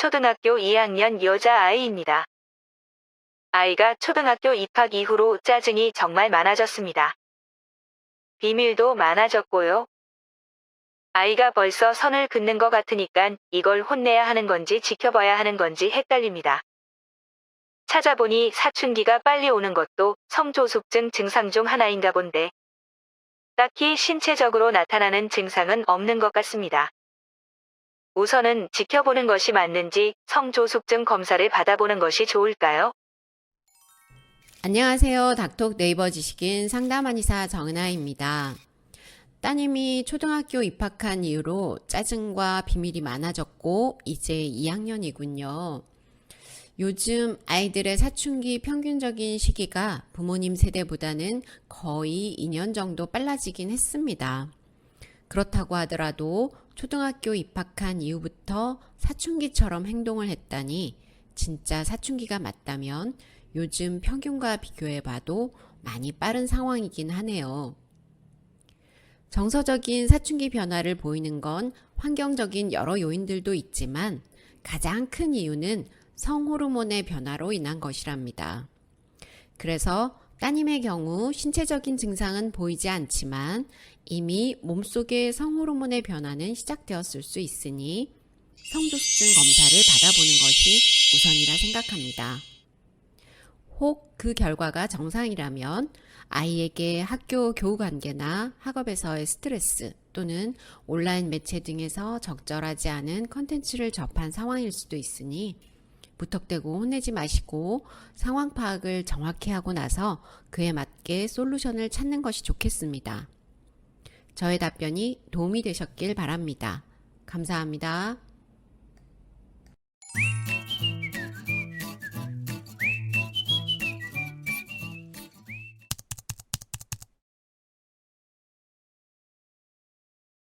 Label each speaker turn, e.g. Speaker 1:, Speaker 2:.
Speaker 1: 초등학교 2학년 여자아이입니다. 아이가 초등학교 입학 이후로 짜증이 정말 많아졌습니다. 비밀도 많아졌고요. 아이가 벌써 선을 긋는 것 같으니까 이걸 혼내야 하는 건지 지켜봐야 하는 건지 헷갈립니다. 찾아보니 사춘기가 빨리 오는 것도 성조숙증 증상 중 하나인가 본데 딱히 신체적으로 나타나는 증상은 없는 것 같습니다. 우선은 지켜보는 것이 맞는지 성조숙증 검사를 받아보는 것이 좋을까요?
Speaker 2: 안녕하세요. 닥톡 네이버 지식인 상담 한의사 정은아입니다. 따님이 초등학교 입학한 이후로 짜증과 비밀이 많아졌고 이제 2학년이군요. 요즘 아이들의 사춘기 평균적인 시기가 부모님 세대보다는 거의 2년 정도 빨라지긴 했습니다. 그렇다고 하더라도 초등학교 입학한 이후부터 사춘기처럼 행동을 했다니 진짜 사춘기가 맞다면 요즘 평균과 비교해 봐도 많이 빠른 상황이긴 하네요. 정서적인 사춘기 변화를 보이는 건 환경적인 여러 요인들도 있지만 가장 큰 이유는 성호르몬의 변화로 인한 것이랍니다. 그래서 따님의 경우 신체적인 증상은 보이지 않지만 이미 몸속의 성호르몬의 변화는 시작되었을 수 있으니 성조숙증 검사를 받아보는 것이 우선이라 생각합니다. 혹 그 결과가 정상이라면 아이에게 학교 교우 관계나 학업에서의 스트레스 또는 온라인 매체 등에서 적절하지 않은 컨텐츠를 접한 상황일 수도 있으니 무턱대고 혼내지 마시고 상황 파악을 정확히 하고 나서 그에 맞게 솔루션을 찾는 것이 좋겠습니다. 저의 답변이 도움이 되셨길 바랍니다. 감사합니다.